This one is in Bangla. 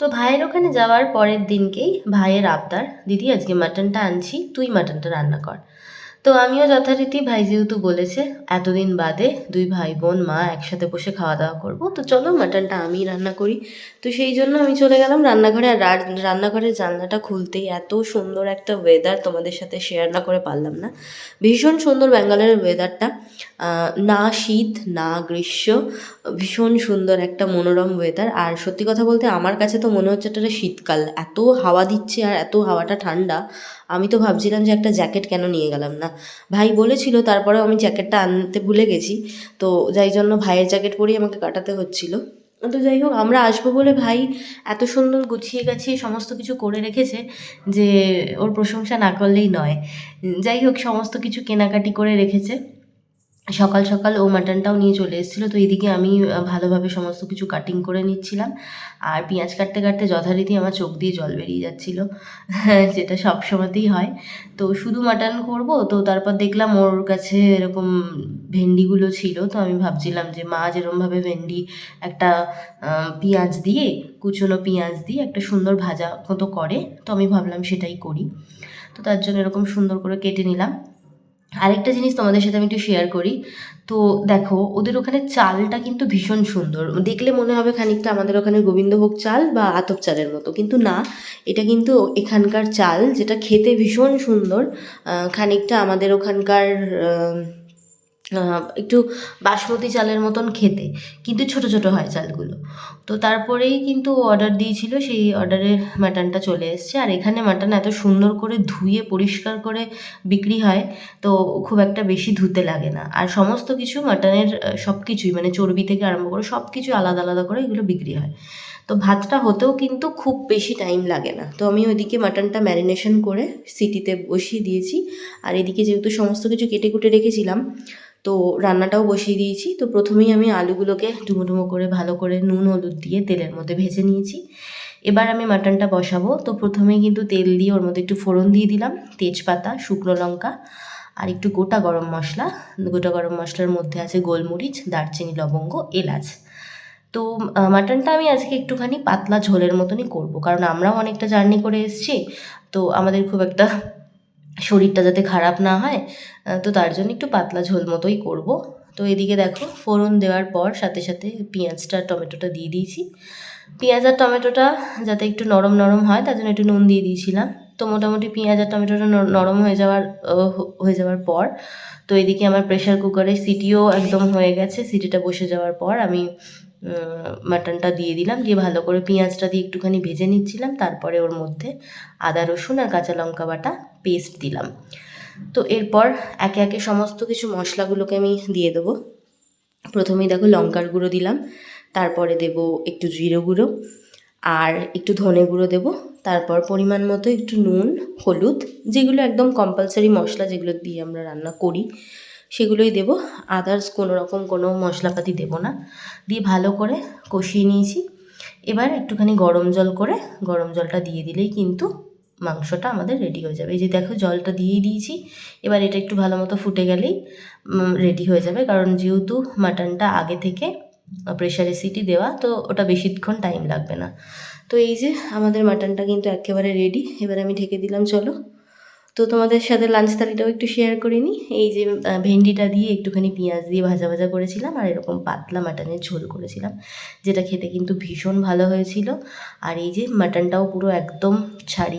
তো ভাইয়ের ওখানে যাওয়ার পরের দিনকেই ভাইয়ের আবদার, দিদি, আজকে মাটনটা আনছি, তুই মাটনটা রান্না কর। তো আমিও যথারীতি ভাই যেহেতু বলেছে, এতদিন বাদে দুই ভাই বোন, মা একসাথে বসে খাওয়া দাওয়া করব। তো চলো মাটনটা আমি রান্না করি। তো সেই জন্য আমি চলে গেলাম রান্নাঘরে আর রান্নাঘরের জানলাটা খুলতেই এত সুন্দর একটা ওয়েদার তোমাদের সাথে শেয়ার না করে পারলাম না। ভীষণ সুন্দর ব্যাঙ্গালোরের ওয়েদারটা না শীত, না গ্রীষ্ম, ভীষণ সুন্দর একটা মনোরম ওয়েদার আর সত্যি কথা বলতে আমার কাছে তো মনে হচ্ছে এটা শীতকাল। এত হাওয়া দিচ্ছে আর এত হাওয়াটা ঠান্ডা। আমি তো ভাবছিলাম যে একটা জ্যাকেট কেন নিয়ে গেলাম না? ভাই বলেছিল, তারপরেও আমি জ্যাকেটটা আনতে ভুলে গেছি। তো যাই জন্য ভাইয়ের জ্যাকেট পরেই আমাকে কাটাতে হচ্ছিল। তো যাই হোক, আমরা আসব বলে ভাই এত সুন্দর গুছিয়ে গাছিয়ে সমস্ত কিছু করে রেখেছে যে ওর প্রশংসা না করলেই নয়। যাই হোক, সমস্ত কিছু কেনাকাটি করে রেখেছে। সকাল সকাল ও মাটনটাও নিয়ে চলে এসেছিল। তো এইদিকে আমি ভালোভাবে সমস্ত কিছু কাটিং করে নিচ্ছিলাম। আর পেঁয়াজ কাটতে কাটতে যথারীতি আমার চোখ দিয়ে জল বেরিয়ে যাচ্ছিল, যেটা সব সময়তেই হয়। তো শুধু মাটন করব, তো তারপর দেখলাম ওর কাছে এরকম ভেন্ডিগুলো ছিল। তো আমি ভাবছিলাম যে মা যেরমভাবে ভেন্ডি একটা পেঁয়াজ দিয়ে, কুচনো পেঁয়াজ দিয়ে একটা সুন্দর ভাজা মতো করে, তো আমি ভাবলাম সেটাই করি। তো তার জন্য এরকম সুন্দর করে কেটে নিলাম। আরেকটা জিনিস তোমাদের সাথে আমি একটু শেয়ার করি। তো দেখো, ওদের ওখানে চালটা কিন্তু ভীষণ সুন্দর। দেখলে মনে হবে খানিকটা আমাদের ওখানে গোবিন্দভোগ চাল বা আতপ চালের মতো। কিন্তু না, এটা কিন্তু এখানকার চাল যেটা খেতে ভীষণ সুন্দর। খানিকটা আমাদের ওখানকার একটু বাসমতি চালের মতন খেতে, কিন্তু ছোট ছোট হয় চালগুলো। তো তারপরেই কিন্তু অর্ডার দিয়েছিল, সেই অর্ডারে মাটনটা চলে এসছে। আর এখানে মাটন এত সুন্দর করে ধুয়ে, পরিষ্কার করে বিক্রি হয়, তো খুব একটা বেশি ধুতে লাগে না। আর সমস্ত কিছু মাটনের সব কিছুই মানে চর্বি থেকে আরম্ভ করে সব কিছু আলাদা আলাদা করে এগুলো বিক্রি হয়। তো ভাতটা হতেও কিন্তু খুব বেশি টাইম লাগে না। তো আমি ওইদিকে মাটনটা ম্যারিনেশন করে সিটিতে বসিয়ে দিয়েছি। আর এদিকে যেহেতু সমস্ত কিছু কেটে কুটে রেখেছিলাম তো রান্নাটাও বসিয়ে দিয়েছি। তো প্রথমেই আমি আলুগুলোকে ডুমো ডুমো করে ভালো করে নুন, হলুদ দিয়ে তেলের মধ্যে ভেজে নিয়েছি। এবার আমি মাটনটা বসাবো। তো প্রথমেই কিন্তু তেল দিয়ে ওর মধ্যে একটু ফোড়ন দিয়ে দিলাম, তেজপাতা, শুকনো লঙ্কা আর একটু গোটা গরম মশলা। গোটা গরম মশলার মধ্যে আছে গোলমরিচ, দারচিনি, লবঙ্গ, এলাচ। তো মাটনটা আমি আজকে একটুখানি পাতলা ঝোলের মতনই করব। কারণ আমরাও অনেকটা জার্নি করে এসেছি। তো আমাদের খুব একটা শরীরটা যাতে খারাপ না হয় তো তার জন্য একটু পাতলা ঝোল মতোই করব। তো এদিকে দেখো, ফোড়ন দেওয়ার পর সাথে সাথে পেঁয়াজটা, টমেটোটা দিয়ে দিয়েছি। পেঁয়াজ আর টমেটোটা যাতে একটু নরম নরম হয়, তার জন্য একটু নুন দিয়ে দিয়েছিলাম। তো মোটামুটি পেঁয়াজ আর টমেটোটা নরম হয়ে যাওয়ার হয়ে যাওয়ার পর, তো এদিকে আমার প্রেশার কুকারে সিটিও একদম হয়ে গেছে। সিটিটা বসে যাওয়ার পর আমি মাটনটা দিয়ে দিলাম। দিয়ে ভালো করে পেঁয়াজটা দিয়ে একটুখানি ভেজে নিচ্ছিলাম। তারপরে ওর মধ্যে আদা রসুন আর কাঁচা লঙ্কা বাটা পেস্ট দিলাম। তো এরপর একে একে সমস্ত কিছু মশলাগুলোকে আমি দিয়ে দেবো। প্রথমেই দেখো লঙ্কার গুঁড়ো দিলাম, তারপরে দেব একটু জিরে গুঁড়ো আর একটু ধনে গুঁড়ো দেবো। তারপর পরিমাণ মতো একটু নুন, হলুদ, যেগুলো একদম কম্পালসারি মশলা যেগুলো দিয়ে আমরা রান্না করি, সেগুলোই দেব। আদার্স কোনো রকম কোনো মশলাপাতি দেব না। দিয়ে ভালো করে কষিয়ে নিয়েছি। এবার একটুখানি গরম জল করে গরম জলটা দিয়ে দিলেই কিন্তু মাংসটা আমাদের রেডি হয়ে যাবে। এই যে দেখো, জলটা দিয়েই দিয়েছি। এবার এটা একটু ভালো মতো ফুটে গেলেই রেডি হয়ে যাবে। কারণ যেহেতু মাটনটা আগে থেকে প্রেশারে সিটি দেওয়া, তো ওটা বেশিক্ষণ টাইম লাগবে না। তো এই যে আমাদের মাটনটা কিন্তু একেবারে রেডি এবার আমি ঢেকে দিলাম, চলো। তো তোমাদের সাথে লাঞ্চ থালিটাও একটু শেয়ার করে নিই। এই যে ভেন্ডিটা দিয়ে একটুখানি পেঁয়াজ দিয়ে ভাজা ভাজা করেছিলাম, আর এরকম পাতলা মাটনের ঝোল করেছিলাম, যেটা খেতে কিন্তু ভীষণ ভালো হয়েছিল। আর এই যে মাটনটাও পুরো একদম ছাড়িয়ে